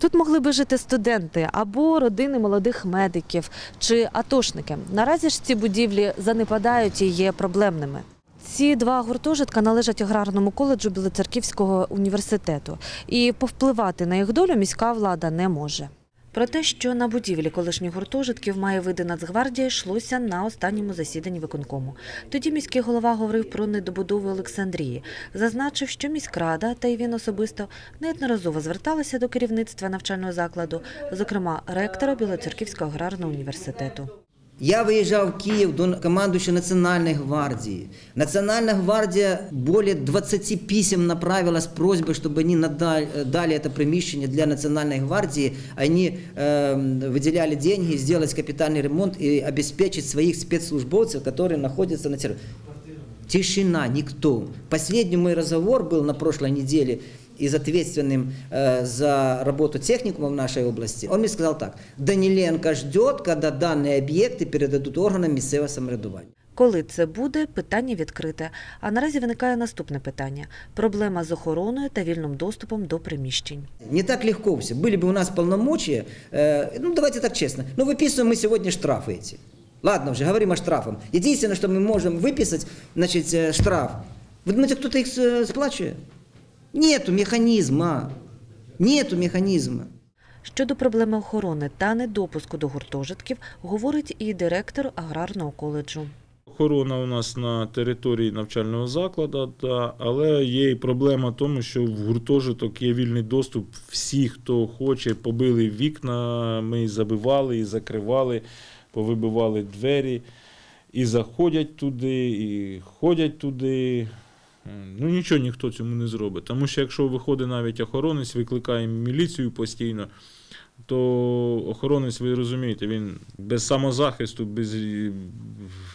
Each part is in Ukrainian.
Тут могли би жити студенти або родини молодих медиків чи атошники. Наразі ж ці будівлі занепадають і є проблемними. Ці два гуртожитка належать аграрному коледжу Білоцерківського університету, і повпливати на їх долю міська влада не може. Про те, що на будівлі колишніх гуртожитків має види Нацгвардія, йшлося на останньому засіданні виконкому. Тоді міський голова говорив про недобудову Олександрії. Зазначив, що міськрада та й він особисто неодноразово зверталися до керівництва навчального закладу, зокрема ректора Білоцерківського аграрного університету. Я выезжал в Киев до командующего Национальной гвардии. Национальная гвардия более 20 писем направила с просьбой, чтобы они надали, дали это примещение для Национальной гвардии. Они э, выделяли деньги сделать капитальный ремонт и обеспечить своих спецслужбовцев, которые находятся на территории. Тишина, никто. Последний мой разговор был на прошлой неделе и с ответственным э, за работу техникума в нашей области. Он мне сказал так, Даниленко ждет, когда данные объекты передадут органам місцевого самоврядування. Коли це буде, питання відкрите. А наразі виникає наступне питання: проблема з охороною та вільним доступом до приміщень. Не так легко все. Были бы у нас полномочия, э, ну давайте так честно, ну выписываем мы сегодня штрафы эти. Ладно уже, говорим о штрафах. Единственное, что мы можем выписать, значит, э, штраф. Вы думаете, кто-то их э, сплачивает? Нету механизма. Нету механизма. Щодо проблеми охорони та недопуску до гуртожитків, говорить і директор аграрного коледжу. Охорона у нас на території навчального закладу, але є і проблема в тому, що в гуртожиток є вільний доступ. Всі, хто хоче, побили вікна, ми забивали, і закривали, повибивали двері, і заходять туди, і ходять туди. Ну нічого ніхто цьому не зробить. Тому що якщо виходить навіть охоронець, викликає міліцію постійно, то охоронець, ви розумієте, він без самозахисту, без,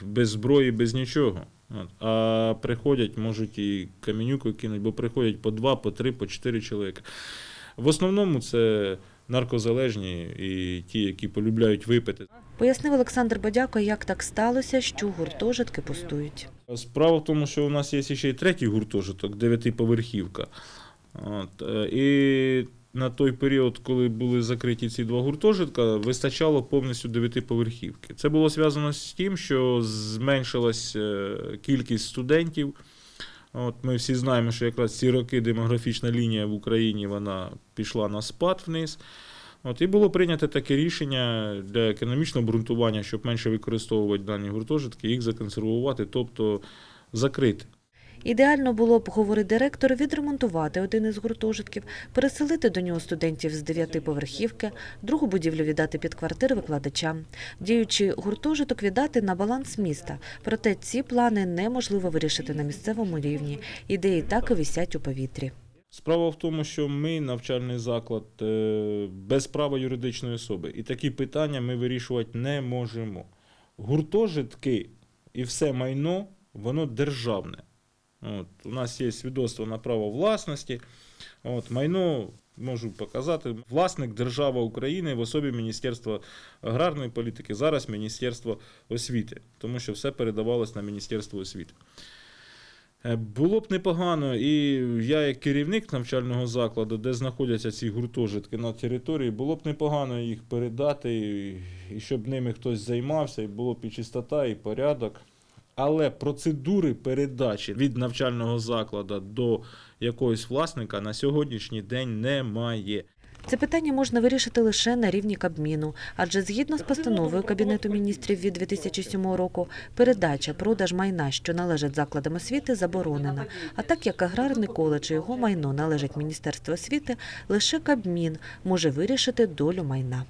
без зброї, без нічого. А приходять, можуть і каменюку кинуть, бо приходять по два, по три, по чотири чоловіка. В основному це наркозалежні і ті, які полюбляють випити. Пояснив Олександр Бодяко, як так сталося, що гуртожитки пустують. Справа в тому, що у нас є ще й третій гуртожиток, дев'ятиповерхівка. Е, і на той період, коли були закриті ці два гуртожитка, вистачало повністю дев'ятиповерхівки. Це було зв'язано з тим, що зменшилась е, кількість студентів. От ми всі знаємо, що якраз ці роки демографічна лінія в Україні вона пішла на спад вниз. От, і було прийнято таке рішення для економічного обґрунтування, щоб менше використовувати дані гуртожитки, їх законсервувати, тобто закрити. Ідеально було б, говорить директор, відремонтувати один із гуртожитків, переселити до нього студентів з дев'ятиповерхівки, другу будівлю віддати під квартири викладачам, діючий гуртожиток віддати на баланс міста. Проте ці плани неможливо вирішити на місцевому рівні. Ідеї так і висять у повітрі. Справа в тому, що ми навчальний заклад е, без права юридичної особи, і такі питання ми вирішувати не можемо. Гуртожитки і все майно, воно державне. От, у нас є свідоцтво на право власності. От, майно можу показати. Власник держава України в особі Міністерства аграрної політики, зараз Міністерство освіти, тому що все передавалось на Міністерство освіти. Е, Було б непогано, і я, як керівник навчального закладу, де знаходяться ці гуртожитки на території, було б непогано їх передати, і- і щоб ними хтось займався, і було б і чистота, і порядок. Але процедури передачі від навчального закладу до якогось власника на сьогоднішній день немає. Це питання можна вирішити лише на рівні Кабміну, адже згідно з постановою Кабінету міністрів від 2007 року, передача, продаж майна, що належать закладам освіти, заборонена. А так як аграрний коледж і його майно належить Міністерству освіти, лише Кабмін може вирішити долю майна.